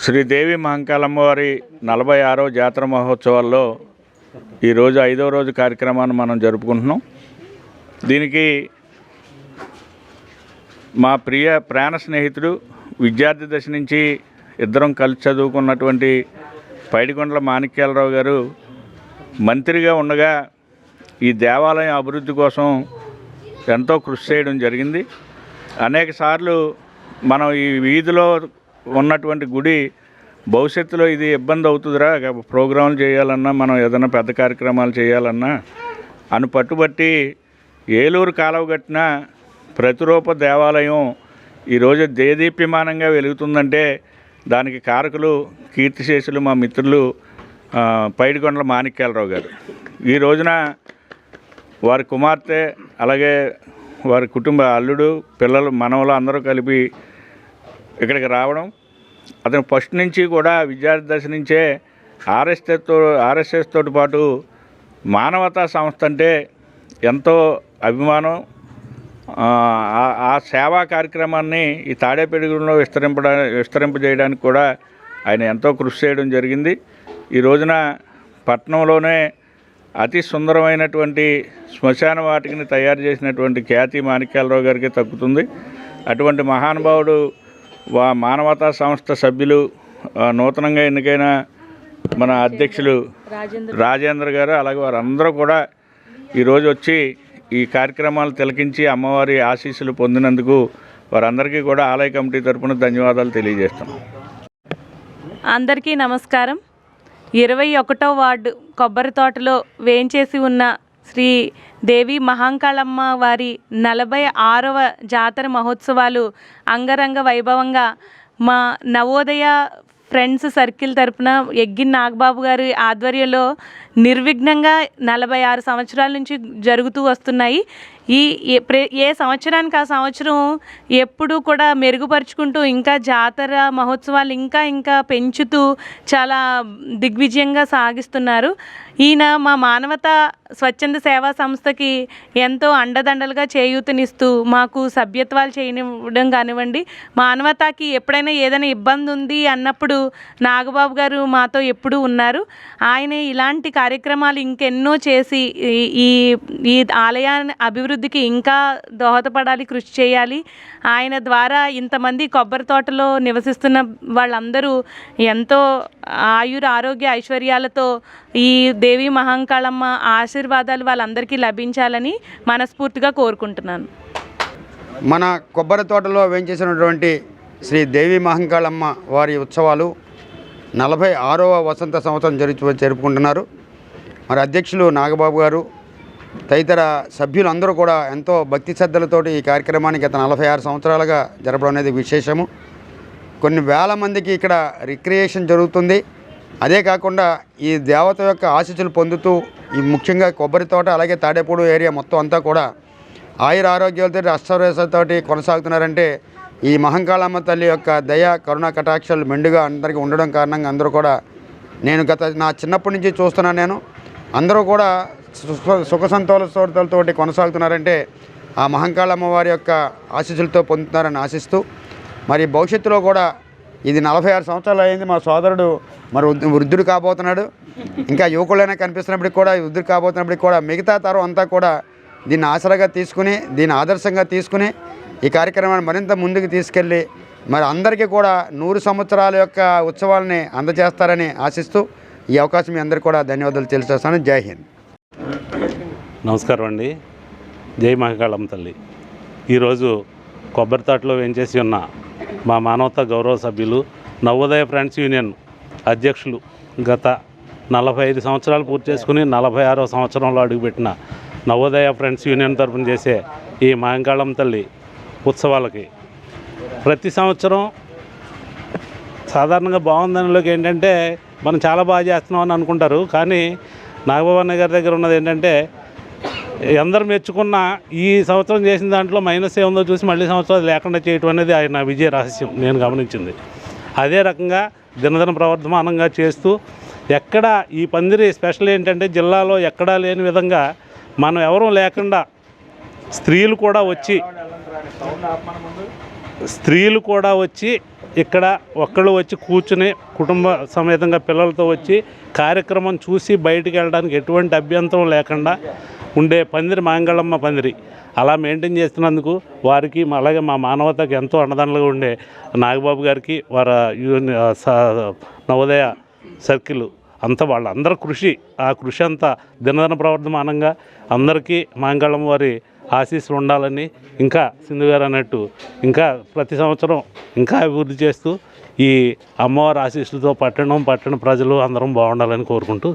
శ్రీదేవి మహంకాళమ్మవారి నలభై ఆరో జాతర మహోత్సవాల్లో ఈరోజు ఐదో రోజు కార్యక్రమాన్ని మనం జరుపుకుంటున్నాం. దీనికి మా ప్రియ ప్రాణ స్నేహితుడు విద్యార్థి దశ నుంచి ఇద్దరం కలిసి చదువుకున్నటువంటి పైడికొండల మాణిక్యాలరావు గారు మంత్రిగా ఉండగా ఈ దేవాలయం అభివృద్ధి కోసం ఎంతో కృషి చేయడం జరిగింది. అనేక సార్లు మనం ఈ వీధిలో ఉన్నటువంటి గుడి భవిష్యత్తులో ఇది ఇబ్బంది అవుతుందిరా. ప్రోగ్రాంలు చేయాలన్నా మనం ఏదైనా పెద్ద కార్యక్రమాలు చేయాలన్నా అని పట్టుబట్టి ఏలూరు కాలువ కట్టిన ప్రతిరూప దేవాలయం ఈరోజు దేదీప్యమానంగా వెలుగుతుందంటే దానికి కారకులు కీర్తిశేషులు మా మిత్రులు పైడికొండల మాణిక్యాలరావు గారు. ఈ రోజున వారి కుమార్తె అలాగే వారి కుటుంబ అల్లుడు పిల్లలు మనవలు అందరూ కలిపి ఇక్కడికి రావడం. అతను ఫస్ట్ నుంచి కూడా విద్యార్థి దశ నుంచే ఆర్ఎస్ఎస్తో ఆర్ఎస్ఎస్ తోటి పాటు మానవతా సంస్థ అంటే ఎంతో అభిమానం. ఆ, సేవా కార్యక్రమాన్ని ఈ తాడేపెడుగులో విస్తరింపడా విస్తరింపజేయడానికి కూడా ఆయన ఎంతో కృషి చేయడం జరిగింది. ఈ రోజున పట్టణంలోనే అతి సుందరమైనటువంటి శ్మశాన వాటికని తయారు చేసినటువంటి ఖ్యాతి మాణిక్యాలరావు గారికి తగ్గుతుంది. అటువంటి మహానుభావుడు వా మానవతా సంస్థ సభ్యులు నూతనంగా ఎన్నికైన మన అధ్యక్షులు రాజేంద్ర గారు అలాగే వారందరూ కూడా ఈరోజు వచ్చి ఈ కార్యక్రమాలు తిలకించి అమ్మవారి ఆశీస్సులు పొందినందుకు వారందరికీ కూడా ఆలయ కమిటీ తరపున ధన్యవాదాలు తెలియజేస్తున్నాం. అందరికీ నమస్కారం. ఇరవై ఒకటో వార్డు కొబ్బరి తోటలో వేంచేసి ఉన్న శ్రీ దేవి మహాంకాళమ్మ వారి నలభై ఆరవ జాతర మహోత్సవాలు అంగరంగ వైభవంగా మా నవోదయ ఫ్రెండ్స్ సర్కిల్ తరపున ఎగ్గిన్ నాగబాబు గారి ఆధ్వర్యంలో నిర్విఘ్నంగా నలభై ఆరు సంవత్సరాల నుంచి జరుగుతూ వస్తున్నాయి. ఈ ఏ సంవత్సరానికి ఆ సంవత్సరం ఎప్పుడూ కూడా మెరుగుపరుచుకుంటూ ఇంకా జాతర మహోత్సవాలు ఇంకా ఇంకా పెంచుతూ చాలా దిగ్విజయంగా సాగిస్తున్నారు. ఈయన మా మానవత స్వచ్ఛంద సేవా సంస్థకి ఎంతో అండదండలుగా చేయూతనిస్తూ మాకు సభ్యత్వాలు చేయనివ్వడం కానివ్వండి మానవతకి ఎప్పుడైనా ఏదైనా ఇబ్బంది ఉంది అన్నప్పుడు నాగబాబు గారు మాతో ఎప్పుడూ ఉన్నారు. ఆయన ఇలాంటి కార్యక్రమాలు ఇంకెన్నో చేసి ఈ- ఈ ఆలయాన్ని అభివృద్ధికి ఇంకా దోహదపడాలి కృషి చేయాలి. ఆయన ద్వారా ఇంతమంది కొబ్బరి తోటలో నివసిస్తున్న వాళ్ళందరూ ఎంతో ఆయుర ఆరోగ్య ఐశ్వర్యాలతో ఈ దేవి మహంకాళమ్మ ఆశీర్వాదాలు వాళ్ళందరికీ లభించాలని మనస్ఫూర్తిగా కోరుకుంటున్నాను. మన కొబ్బరి తోటలో వేయించేసినటువంటి శ్రీ దేవి మహంకాళమ్మ వారి ఉత్సవాలు నలభై ఆరవ వసంత సంవత్సరం జరుపు జరుపుకుంటున్నారు. మరి అధ్యక్షులు నాగబాబు గారు తదితర సభ్యులు అందరూ కూడా ఎంతో భక్తి శ్రద్ధలతోటి ఈ కార్యక్రమానికి గత నలభై ఆరు సంవత్సరాలుగా జరపడం అనేది విశేషము. కొన్ని వేల మందికి ఇక్కడ రిక్రియేషన్ జరుగుతుంది. అదే కాకుండా ఈ దేవత యొక్క ఆశీస్సులు పొందుతూ ఈ ముఖ్యంగా కొబ్బరి తోట అలాగే తాడేపూడు ఏరియా మొత్తం అంతా కూడా ఆయుర ఆరోగ్యాలతో అష్టరేసతోటి కొనసాగుతున్నారంటే ఈ మహంకాళమ్మ తల్లి యొక్క దయ కరుణ కటాక్షాలు మెండుగా అందరికీ ఉండడం కారణంగా అందరూ కూడా నేను గత నా చిన్నప్పటి నుంచి చూస్తున్నాను నేను. అందరూ కూడా సుఖ సంతోషతోటి కొనసాగుతున్నారంటే ఆ మహంకాళ అమ్మవారి యొక్క ఆశీస్సులతో పొందుతున్నారని ఆశిస్తూ మరి భవిష్యత్తులో కూడా ఇది నలభై ఆరు సంవత్సరాలు అయింది మా సోదరుడు మరి వృద్ధుడు కాబోతున్నాడు. ఇంకా యువకులైనా కనిపిస్తున్నప్పటికి కూడా వృద్ధుడు కాబోతున్నప్పటికి కూడా మిగతా తరం అంతా కూడా దీన్ని ఆసరాగా తీసుకుని దీన్ని ఆదర్శంగా తీసుకుని ఈ కార్యక్రమాన్ని మరింత ముందుకు తీసుకెళ్ళి మరి అందరికీ కూడా నూరు సంవత్సరాల యొక్క ఉత్సవాలని అందజేస్తారని ఆశిస్తూ ఈ అవకాశం మీ అందరికీ కూడా ధన్యవాదాలు తెలిసేస్తాను జై హింద్. నమస్కారం అండి. జై మహకాళం తల్లి. ఈరోజు కొబ్బరి తోటలో వేంచేసి ఉన్న మా మానవతా గౌరవ సభ్యులు నవోదయ ఫ్రెండ్స్ యూనియన్ అధ్యక్షులు గత నలభై ఐదు సంవత్సరాలు పూర్తి చేసుకుని నలభై ఆరో సంవత్సరంలో అడుగుపెట్టిన నవోదయ ఫ్రెండ్స్ యూనియన్ తరఫున చేసే ఈ మాయంకాళం తల్లి ఉత్సవాలకి ప్రతి సంవత్సరం సాధారణంగా బాగుందనిలోకి ఏంటంటే మనం చాలా బాగా చేస్తున్నాం అని అనుకుంటారు. కానీ నాగబాబు గారి దగ్గర ఉన్నది ఏంటంటే అందరూ మెచ్చుకున్న ఈ సంవత్సరం చేసిన దాంట్లో మైనస్ ఏముందో చూసి మళ్ళీ సంవత్సరాలు లేకుండా చేయటం అనేది ఆయన విజయ రహస్యం నేను గమనించింది. అదే రకంగా దినదిన ప్రవర్ధమానంగా చేస్తూ ఎక్కడ ఈ పందిరి స్పెషల్ ఏంటంటే జిల్లాలో ఎక్కడా లేని విధంగా మనం ఎవరూ లేకుండా స్త్రీలు కూడా వచ్చి స్త్రీలు కూడా వచ్చి ఇక్కడ ఒక్కళ్ళు వచ్చి కూర్చుని కుటుంబ సమేతంగా పిల్లలతో వచ్చి కార్యక్రమం చూసి బయటికి వెళ్ళడానికి ఎటువంటి అభ్యంతరం లేకుండా ఉండే పందిరి మాంగళమ్మ పందిరి. అలా మెయింటైన్ చేస్తున్నందుకు వారికి అలాగే మా మానవతకు ఎంతో అండదండలుగా ఉండే నాగబాబు గారికి వారి యూని స- నవోదయ సర్కిల్ అంతా వాళ్ళందరి కృషి ఆ కృషి అంతా దినదిన ప్రవర్ధమానంగా అందరికీ మాంగళం వారి ఆశీస్సులు ఉండాలని ఇంకా సింధు గారు అన్నట్టు ఇంకా ప్రతి సంవత్సరం ఇంకా అభివృద్ధి చేస్తూ ఈ అమ్మవారి ఆశీస్సులతో పట్టణం పట్టణ ప్రజలు అందరం బాగుండాలని కోరుకుంటూ